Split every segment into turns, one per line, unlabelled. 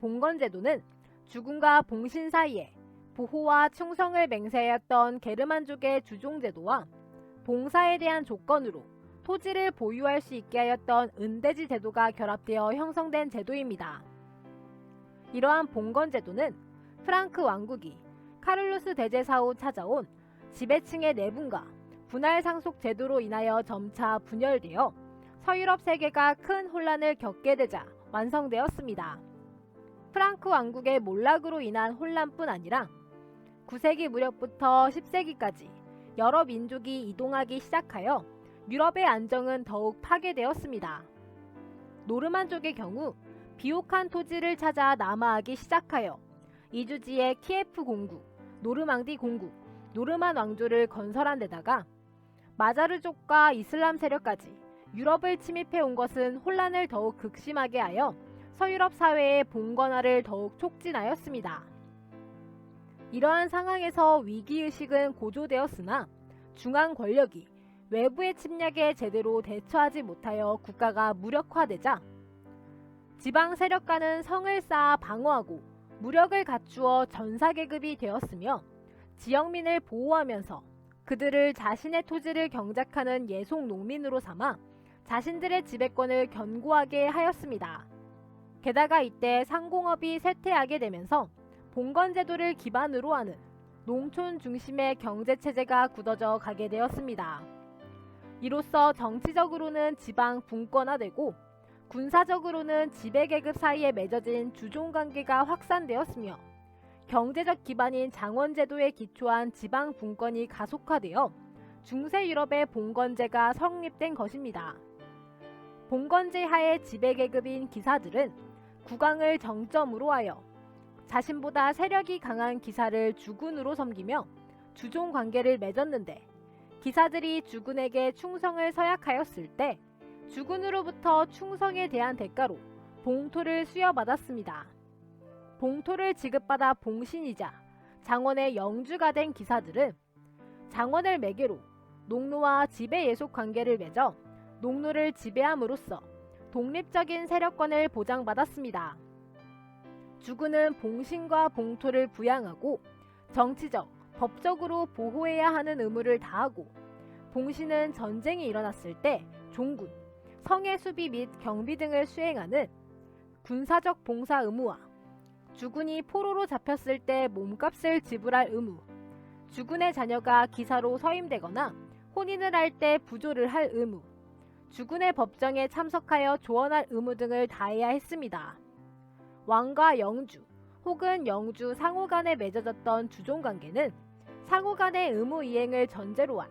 봉건제도는 주군과 봉신 사이에 보호와 충성을 맹세하였던 게르만족의 주종제도와 봉사에 대한 조건으로 토지를 보유할 수 있게 하였던 은대지 제도가 결합되어 형성된 제도입니다. 이러한 봉건 제도는 프랑크 왕국이 카를루스 대제사 후 찾아온 지배층의 내분과 분할 상속 제도로 인하여 점차 분열되어 서유럽 세계가 큰 혼란을 겪게 되자 완성되었습니다. 프랑크 왕국의 몰락으로 인한 혼란뿐 아니라 9세기 무렵부터 10세기까지 여러 민족이 이동하기 시작하여 유럽의 안정은 더욱 파괴되었습니다. 노르만족의 경우 비옥한 토지를 찾아 남하하기 시작하여 이주지의 키에프 공국, 노르망디 공국, 노르만 왕조를 건설한 데다가 마자르족과 이슬람 세력까지 유럽을 침입해 온 것은 혼란을 더욱 극심하게 하여 서유럽 사회의 봉건화를 더욱 촉진하였습니다. 이러한 상황에서 위기의식은 고조되었으나 중앙 권력이 외부의 침략에 제대로 대처하지 못하여 국가가 무력화되자 지방 세력가는 성을 쌓아 방어하고 무력을 갖추어 전사계급이 되었으며 지역민을 보호하면서 그들을 자신의 토지를 경작하는 예속 농민으로 삼아 자신들의 지배권을 견고하게 하였습니다. 게다가 이때 상공업이 쇠퇴하게 되면서 봉건제도를 기반으로 하는 농촌 중심의 경제체제가 굳어져 가게 되었습니다. 이로써 정치적으로는 지방 분권화되고 군사적으로는 지배계급 사이에 맺어진 주종관계가 확산되었으며 경제적 기반인 장원제도에 기초한 지방 분권이 가속화되어 중세 유럽의 봉건제가 성립된 것입니다. 봉건제 하의 지배계급인 기사들은 국왕을 정점으로 하여 자신보다 세력이 강한 기사를 주군으로 섬기며 주종 관계를 맺었는데 기사들이 주군에게 충성을 서약하였을 때 주군으로부터 충성에 대한 대가로 봉토를 수여받았습니다. 봉토를 지급받아 봉신이자 장원의 영주가 된 기사들은 장원을 매개로 농노와 지배 예속 관계를 맺어 농노를 지배함으로써 독립적인 세력권을 보장받았습니다. 주군은 봉신과 봉토를 부양하고 정치적, 법적으로 보호해야 하는 의무를 다하고 봉신은 전쟁이 일어났을 때 종군, 성의 수비 및 경비 등을 수행하는 군사적 봉사 의무와 주군이 포로로 잡혔을 때 몸값을 지불할 의무, 주군의 자녀가 기사로 서임되거나 혼인을 할 때 부조를 할 의무, 주군의 법정에 참석하여 조언할 의무 등을 다해야 했습니다. 왕과 영주 혹은 영주 상호 간에 맺어졌던 주종 관계는 상호 간의 의무 이행을 전제로 한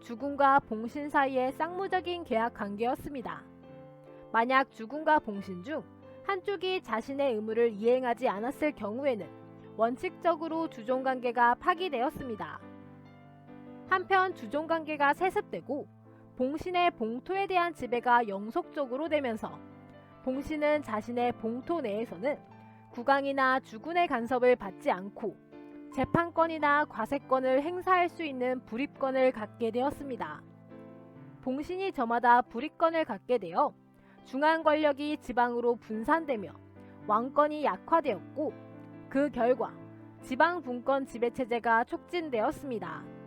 주군과 봉신 사이의 쌍무적인 계약 관계였습니다. 만약 주군과 봉신 중 한쪽이 자신의 의무를 이행하지 않았을 경우에는 원칙적으로 주종 관계가 파기되었습니다. 한편 주종 관계가 세습되고 봉신의 봉토에 대한 지배가 영속적으로 되면서 봉신은 자신의 봉토 내에서는 국왕이나 주군의 간섭을 받지 않고 재판권이나 과세권을 행사할 수 있는 불입권을 갖게 되었습니다. 봉신이 저마다 불입권을 갖게 되어 중앙 권력이 지방으로 분산되며 왕권이 약화되었고 그 결과 지방 분권 지배 체제가 촉진되었습니다.